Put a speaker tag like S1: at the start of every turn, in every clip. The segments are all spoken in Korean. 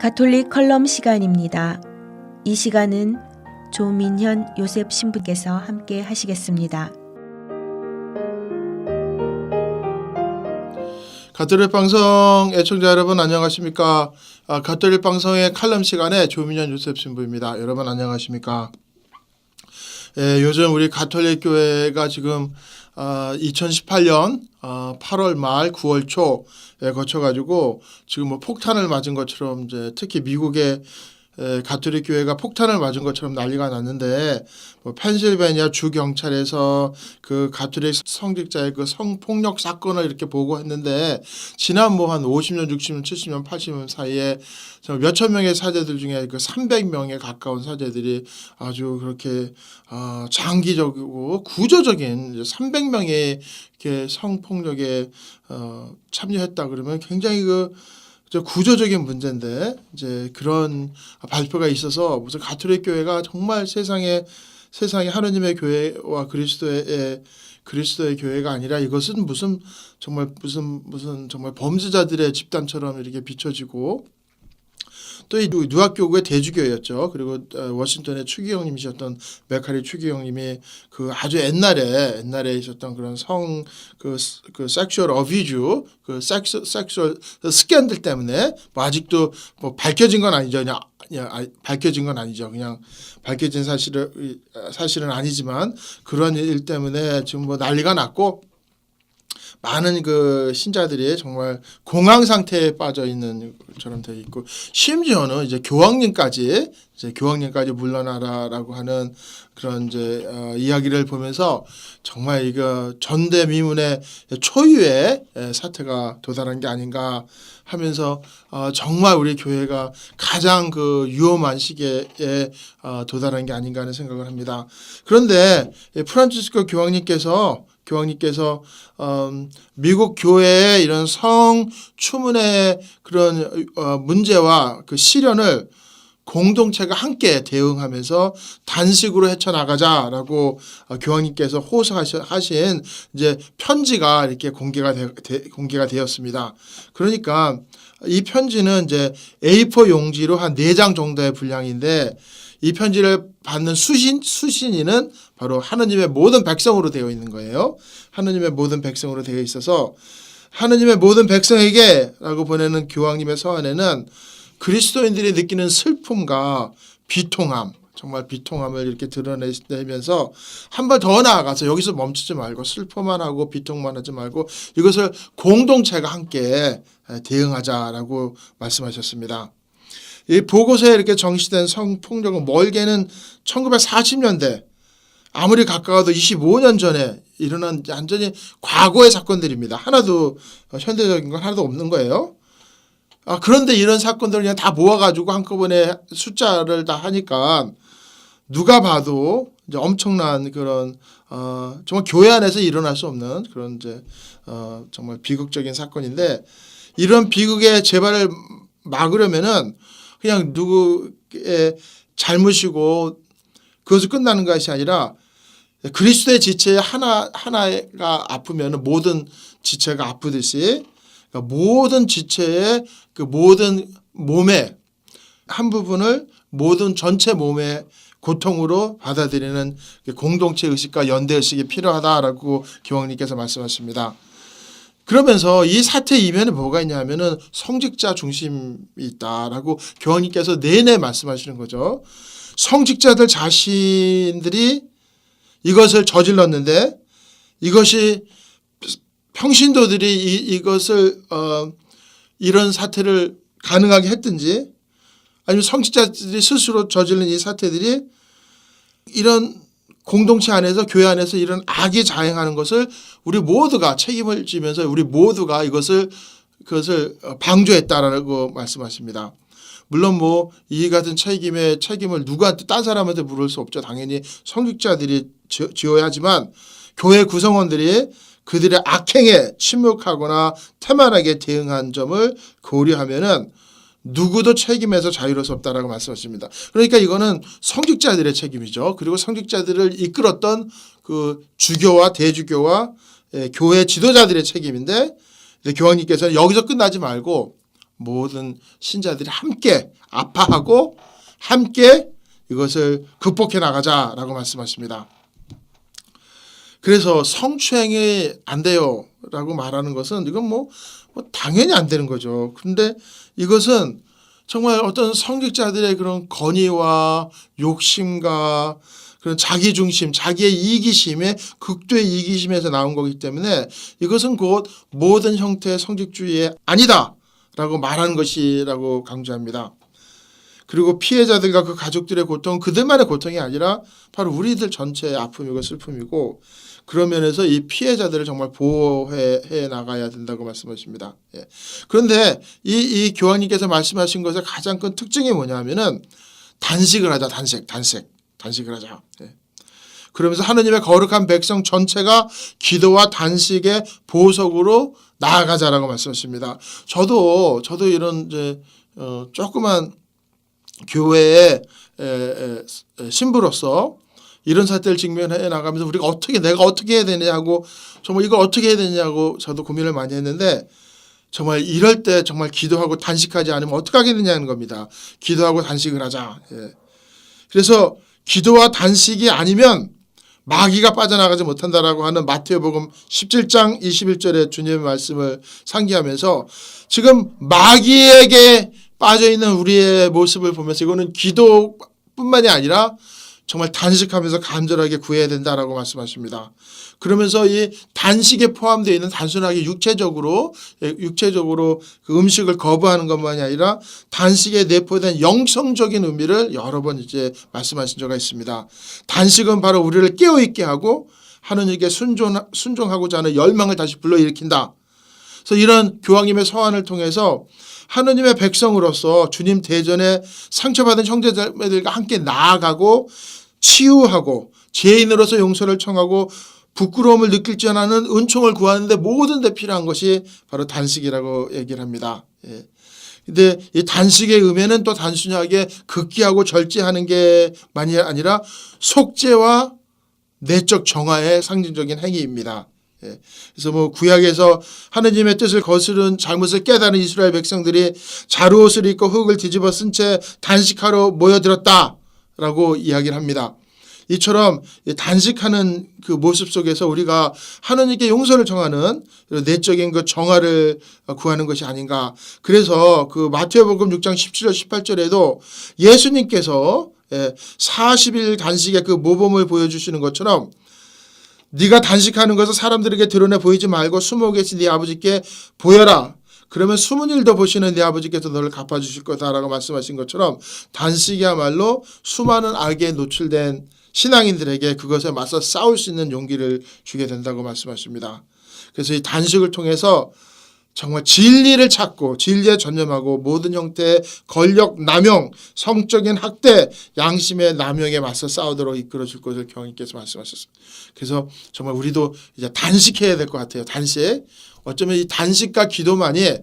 S1: 가톨릭 컬럼 시간입니다. 이 시간은 조민현 요셉 신부께서 함께 하시겠습니다.
S2: 가톨릭 방송 애청자 여러분 안녕하십니까? 아, 가톨릭 방송의 칼럼 시간에 조민현 요셉 신부입니다. 여러분 안녕하십니까? 예, 요즘 우리 가톨릭 교회가 지금 아, 2018년 아, 8월 말 9월 초에 거쳐가지고 지금 뭐 폭탄을 맞은 것처럼 이제 특히 미국의 에, 가톨릭 교회가 폭탄을 맞은 것처럼 난리가 났는데 뭐 펜실베니아 주 경찰에서 그 가톨릭 성직자의 그 성폭력 사건을 이렇게 보고했는데 지난 뭐 한 50년, 60년, 70년, 80년 사이에 몇천 명의 사제들 중에 그 300명에 가까운 사제들이 아주 그렇게 어, 장기적이고 구조적인 이제 300명의 이렇게 성폭력에 어, 참여했다 그러면 굉장히 그저 구조적인 문제인데 이제 그런 발표가 있어서 무슨 가톨릭 교회가 정말 세상에 세상에 하느님의 교회와 그리스도의 그리스도의 교회가 아니라 이것은 무슨 정말 무슨 무슨 정말 범죄자들의 집단처럼 이렇게 비춰지고 또이 누학교구의 대주교였죠. 그리고 어, 워싱턴의 추기경님이셨던 메카리 추기경님이 그 아주 옛날에 옛날에 있었던 그런 성 그 그 섹슈얼 어뷰즈 그 섹스 섹슈얼 스캔들 때문에 뭐 아직도 뭐 밝혀진 건 아니죠. 그냥 아- 밝혀진 건 아니죠. 그냥 밝혀진 사실은 사실은 아니지만 그런 일 때문에 지금 뭐 난리가 났고 많은 그 신자들이 정말 공황 상태에 빠져 있는 것처럼 되어 있고 심지어는 이제 교황님까지 이제 교황님까지 물러나라라고 하는 그런 이제 어, 이야기를 보면서 정말 이거 전대미문의 초유의 에, 사태가 도달한 게 아닌가 하면서 어, 정말 우리 교회가 가장 그 위험한 시기에 어, 도달한 게 아닌가 하는 생각을 합니다. 그런데 이 프란치스코 교황님께서 교황님께서 음, 미국 교회의 이런 성 추문의 그런 어, 문제와 그 시련을 공동체가 함께 대응하면서 단식으로 헤쳐나가자라고 어, 교황님께서 호소하신 이제 편지가 이렇게 공개가 되, 되- 공개가 되었습니다. 그러니까 이 편지는 이제 A4 용지로 한네장 정도의 분량인데 이 편지를 받는 수신 수신인은 바로 하느님의 모든 백성으로 되어 있는 거예요. 하느님의 모든 백성으로 되어 있어서 하느님의 모든 백성에게라고 보내는 교황님의 서한에는 그리스도인들이 느끼는 슬픔과 비통함, 정말 비통함을 이렇게 드러내면서 한 발 더 나아가서 여기서 멈추지 말고 슬퍼만 하고 비통만 하지 말고 이것을 공동체가 함께 대응하자라고 말씀하셨습니다. 이 보고서에 이렇게 정시된 성폭력은 멀게는 1940년대 아무리 가까워도 25년 전에 일어난 완전히 과거의 사건들입니다. 하나도 어, 현대적인 건 하나도 없는 거예요. 아, 그런데 이런 사건들을 그냥 다 모아가지고 한꺼번에 숫자를 다 하니까 누가 봐도 이제 엄청난 그런 어, 정말 교회 안에서 일어날 수 없는 그런 이제 어, 정말 비극적인 사건인데 이런 비극의 재발을 막으려면은 그냥 누구의 잘못이고 그것을 끝나는 것이 아니라 그리스도의 지체 하나 하나가 아프면 모든 지체가 아프듯이 그러니까 모든 지체의 그 모든 몸의 한 부분을 모든 전체 몸의 고통으로 받아들이는 그 공동체 의식과 연대 의식이 필요하다라고 교황님께서 말씀하십니다. 그러면서 이 사태 이면에 뭐가 있냐면은 성직자 중심이 있다라고 교황님께서 내내 말씀하시는 거죠. 성직자들 자신들이 이것을 저질렀는데 이것이 평신도들이 이, 이것을 어, 이런 사태를 가능하게 했든지 아니면 성직자들이 스스로 저지른 이 사태들이 이런 공동체 안에서 교회 안에서 이런 악이 자행하는 것을 우리 모두가 책임을 지면서 우리 모두가 이것을 그것을 어, 방조했다라고 말씀하십니다. 물론 뭐 이 같은 책임의 책임을 누구한테 딴 사람한테 물을 수 없죠. 당연히 성직자들이 지- 지어야 하지만 교회 구성원들이 그들의 악행에 침묵하거나 태만하게 대응한 점을 고려하면은 누구도 책임에서 자유로울 수 없다라고 말씀하십니다. 그러니까 이거는 성직자들의 책임이죠. 그리고 성직자들을 이끌었던 그 주교와 대주교와 예, 교회 지도자들의 책임인데 교황님께서는 여기서 끝나지 말고 모든 신자들이 함께 아파하고 함께 이것을 극복해 나가자라고 말씀하십니다. 그래서 성추행이 안 돼요 라고 말하는 것은 이건 뭐, 뭐 당연히 안 되는 거죠. 근데 이것은 정말 어떤 성직자들의 그런 건의와 욕심과 그런 자기 중심, 자기의 이기심의 극도의 이기심에서 나온 거기 때문에 이것은 곧 모든 형태의 성직주의에 아니다 라고 말하는 것이라고 강조합니다. 그리고 피해자들과 그 가족들의 고통, 그들만의 고통이 아니라 바로 우리들 전체의 아픔이고 슬픔이고 그런 면에서 이 피해자들을 정말 보호해 해 나가야 된다고 말씀하십니다. 예. 그런데 이, 이 교황님께서 말씀하신 것의 가장 큰 특징이 뭐냐면은 단식을 하자, 단식, 단식, 단식을 하자. 예. 그러면서 하느님의 거룩한 백성 전체가 기도와 단식의 보석으로 나아가자라고 말씀하십니다. 저도 저도 이런 이제 어, 조그만 교회의 신부로서 이런 사태를 직면해 나가면서 우리가 어떻게 내가 어떻게 해야 되냐고 정말 이걸 어떻게 해야 되냐고 저도 고민을 많이 했는데 정말 이럴 때 정말 기도하고 단식하지 않으면 어떻게 하게 되냐는 겁니다. 기도하고 단식을 하자. 예. 그래서 기도와 단식이 아니면 마귀가 빠져나가지 못한다라고 하는 마태복음 17장 21절의 주님의 말씀을 상기하면서 지금 마귀에게 빠져 있는 우리의 모습을 보면서 이거는 기도뿐만이 아니라 정말 단식하면서 간절하게 구해야 된다라고 말씀하십니다. 그러면서 이 단식에 포함되어 있는 단순하게 육체적으로 예, 육체적으로 그 음식을 거부하는 것만이 아니라 단식에 내포된 영성적인 의미를 여러 번 이제 말씀하신 적가 있습니다. 단식은 바로 우리를 깨어 있게 하고 하느님께 순종 순종하고자 하는 열망을 다시 불러일으킨다. 그래서 이런 교황님의 서한을 통해서 하느님의 백성으로서 주님 대전에 상처받은 형제자매들과 함께 나아가고 치유하고 죄인으로서 용서를 청하고 부끄러움을 느낄 줄 아는 은총을 구하는데 모든 데 필요한 것이 바로 단식이라고 얘기를 합니다. 예. 근데 이 단식의 의미는 또 단순하게 극기하고 절제하는 게만이 아니라 속죄와 내적 정화의 상징적인 행위입니다. 예. 그래서 뭐 구약에서 하느님의 뜻을 거스른 잘못을 깨달은 이스라엘 백성들이 자루옷을 입고 흙을 뒤집어 쓴 채 단식하러 모여들었다라고 이야기를 합니다. 이처럼 단식하는 그 모습 속에서 우리가 하느님께 용서를 정하는 내적인 그 정화를 구하는 것이 아닌가. 그래서 그 마태복음 6장 17절 18절에도 예수님께서 40일 단식의 그 모범을 보여주시는 것처럼 네가 단식하는 것을 사람들에게 드러내 보이지 말고 숨어 계신 네 아버지께 보여라. 그러면 숨은 일도 보시는 네 아버지께서 너를 갚아주실 거다라고 말씀하신 것처럼 단식이야말로 수많은 악에 노출된 신앙인들에게 그것에 맞서 싸울 수 있는 용기를 주게 된다고 말씀하십니다. 그래서 이 단식을 통해서 정말 진리를 찾고 진리에 전념하고 모든 형태의 권력 남용, 성적인 학대, 양심의 남용에 맞서 싸우도록 이끌어 줄 것을 경님께서 말씀하셨습니다. 그래서 정말 우리도 이제 단식해야 될 것 같아요. 단식. 어쩌면 이 단식과 기도만이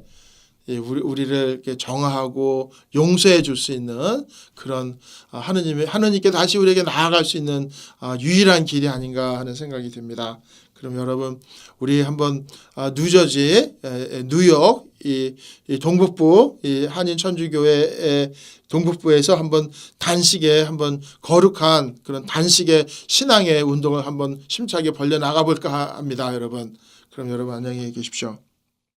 S2: 이 우리 우리를 이렇게 정화하고 용서해 줄 수 있는 그런 아, 하느님의 하느님께 다시 우리에게 나아갈 수 있는 아, 유일한 길이 아닌가 하는 생각이 듭니다. 그럼 여러분 우리 한번 아, 뉴저지 에, 에, 뉴욕 이, 이 동북부 이 한인 천주교회의 동북부에서 한번 단식에 한번 거룩한 그런 단식의 신앙의 운동을 한번 심차게 벌려 나가 볼까 합니다, 여러분. 그럼 여러분 안녕히 계십시오.